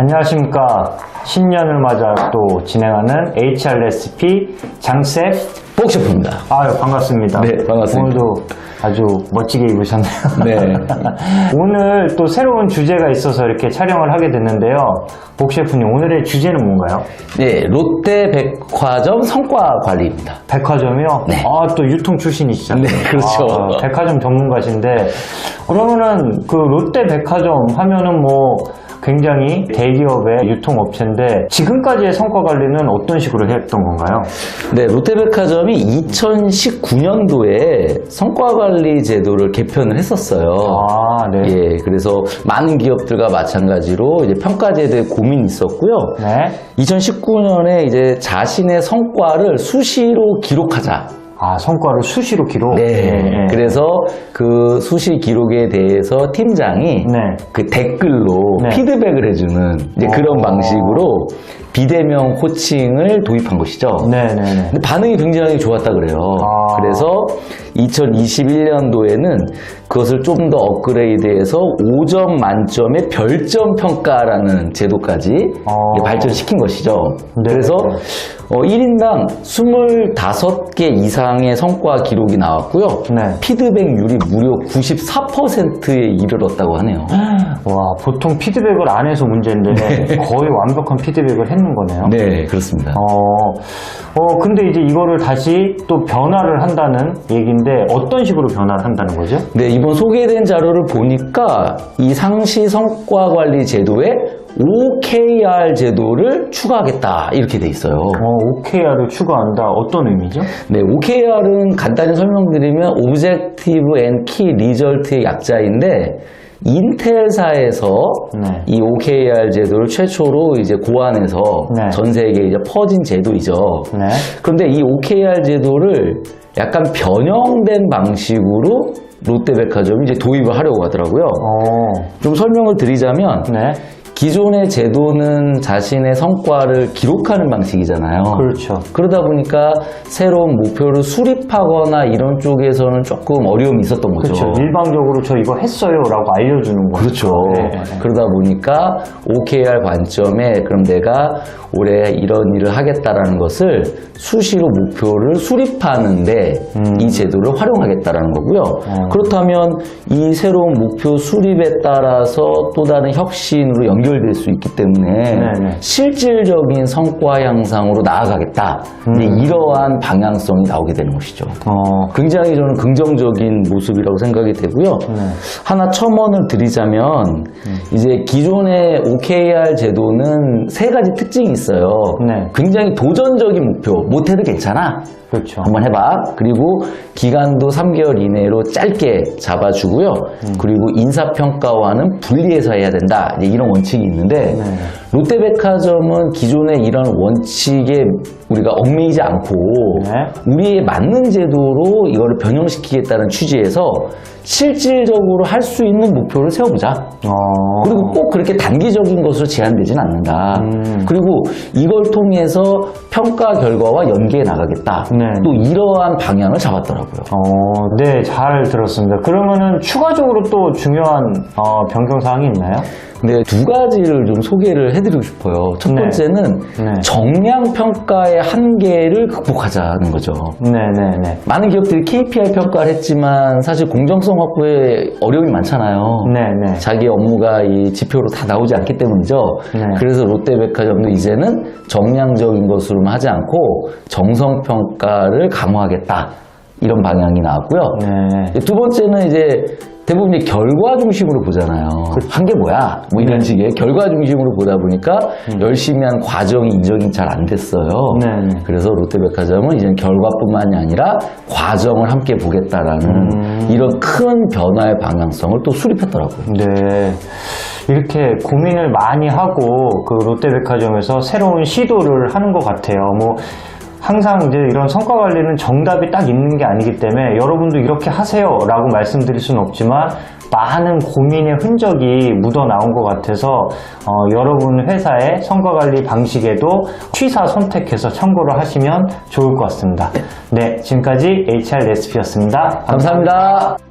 안녕하십니까. 신년을 맞아 또 진행하는 HR 레시피 장셉. 복셰프입니다. 아유, 반갑습니다. 네, 반갑습니다. 오늘도 아주 멋지게 입으셨네요. 네. 오늘 또 새로운 주제가 있어서 이렇게 촬영을 하게 됐는데요. 복셰프님, 오늘의 주제는 뭔가요? 네, 롯데백화점 성과 관리입니다. 백화점이요? 네. 아, 또 유통 출신이시잖아요. 네, 그렇죠. 아, 백화점 전문가신데, 그러면은 그 롯데 백화점 하면은 뭐 굉장히 대기업의 유통업체인데, 지금까지의 성과 관리는 어떤 식으로 했던 건가요? 네, 롯데백화점이 2019년도에 성과 관리 제도를 개편을 했었어요. 아, 네. 예, 그래서 많은 기업들과 마찬가지로 이제 평가제에 대해 고민이 있었고요. 네. 2019년에 이제 자신의 성과를 수시로 기록하자. 아, 성과를 수시로 기록? 네. 네. 그래서 그 수시 기록에 대해서 팀장이 네. 그 댓글로 네. 피드백을 해주는 이제 그런 어. 방식으로 비대면 코칭을 도입한 것이죠. 네 네 네. 근데 반응이 굉장히 좋았다 그래요. 아. 그래서 2021년도에는 그것을 좀 더 업그레이드해서 5점 만점의 별점 평가라는 제도까지 아. 발전시킨 것이죠. 네. 그래서 어, 1인당 25개 이상의 성과 기록이 나왔고요. 네. 피드백률이 무려 94%에 이르렀다고 하네요. 와, 보통 피드백을 안 해서 문제인데, 거의 완벽한 피드백을 했는 거네요. 네, 그렇습니다. 어, 어, 근데 이제 이거를 다시 또 변화를 한다는 얘기인데, 어떤 식으로 변화를 한다는 거죠? 네, 이번 소개된 자료를 보니까 이 상시 성과 관리 제도에 OKR 제도를 추가하겠다 이렇게 돼 있어요. 어, OKR을 추가한다. 어떤 의미죠? 네, OKR은 간단히 설명드리면 Objective and Key Result의 약자인데 인텔사에서 네. 이 OKR 제도를 최초로 이제 고안해서 네. 전 세계에 이제 퍼진 제도이죠. 네. 그런데 이 OKR 제도를 약간 변형된 방식으로 롯데백화점이 이제 도입을 하려고 하더라고요. 어, 좀 설명을 드리자면 네. 기존의 제도는 자신의 성과를 기록하는 방식이잖아요. 그렇죠. 그러다 보니까 새로운 목표를 수립하거나 이런 쪽에서는 조금 어려움이 있었던 거죠. 그렇죠. 일방적으로 저 이거 했어요. 라고 알려주는 거죠. 그렇죠. 네. 그러다 보니까 OKR 관점에 그럼 내가 올해 이런 일을 하겠다라는 것을 수시로 목표를 수립하는데 음. 이 제도를 활용하겠다라는 거고요. 어. 그렇다면 이 새로운 목표 수립에 따라서 또 다른 혁신으로 연결 될 수 있기 때문에 네네. 실질적인 성과 향상으로 나아가겠다. 음. 이러한 방향성이 나오게 되는 것이죠. 어, 굉장히 저는 긍정적인 모습이라고 생각이 되고요. 네. 하나 첨언을 드리자면 이제 기존의 OKR 제도는 세 가지 특징이 있어요. 네. 굉장히 도전적인 목표, 못해도 괜찮아. 그렇죠. 한번 해봐. 그리고 기간도 3개월 이내로 짧게 잡아주고요. 그리고 인사평가와는 분리해서 해야 된다. 이런 원칙이 있는데 네. 롯데백화점은 기존의 이런 원칙에 우리가 얽매이지 않고 네. 우리에 맞는 제도로 이거를 변형시키겠다는 취지에서 실질적으로 할 수 있는 목표를 세워보자. 어, 그리고 꼭 그렇게 단기적인 것으로 제한되진 않는다. 음. 그리고 이걸 통해서 평가 결과와 연계해 나가겠다. 네. 또 이러한 방향을 잡았더라고요. 어, 네, 잘 들었습니다. 그러면은 추가적으로 또 중요한 어, 변경 사항이 있나요? 근데 두 가지를 좀 소개를 해드리고 싶어요. 첫 네. 번째는 네. 정량 평가의 한계를 극복하자는 거죠. 네, 네, 네. 많은 기업들이 KPI 평가를 했지만 사실 공정성 확보에 어려움이 많잖아요. 네, 네. 자기 업무가 이 지표로 다 나오지 않기 때문이죠. 네. 그래서 롯데백화점도 이제는 정량적인 것으로만 하지 않고 정성 평가를 강화하겠다. 이런 방향이 나왔고요. 네. 두 번째는 이제 대부분 이제 결과 중심으로 보잖아요. 한 게 뭐야? 뭐 이런 네. 식의 결과 중심으로 보다 보니까 열심히 한 과정이 인정이 잘 안 됐어요. 네, 네. 그래서 롯데백화점은 이제 결과뿐만이 아니라 과정을 함께 보겠다라는 음. 이런 큰 변화의 방향성을 또 수립했더라고요. 네. 이렇게 고민을 많이 하고 그 롯데백화점에서 새로운 시도를 하는 것 같아요. 뭐 항상 이제 이런 성과 관리는 정답이 딱 있는 게 아니기 때문에 여러분도 이렇게 하세요 라고 말씀드릴 수는 없지만 많은 고민의 흔적이 묻어 나온 것 같아서 어, 여러분 회사의 성과 관리 방식에도 취사 선택해서 참고를 하시면 좋을 것 같습니다. 네, 지금까지 HR 레시피였습니다. 감사합니다.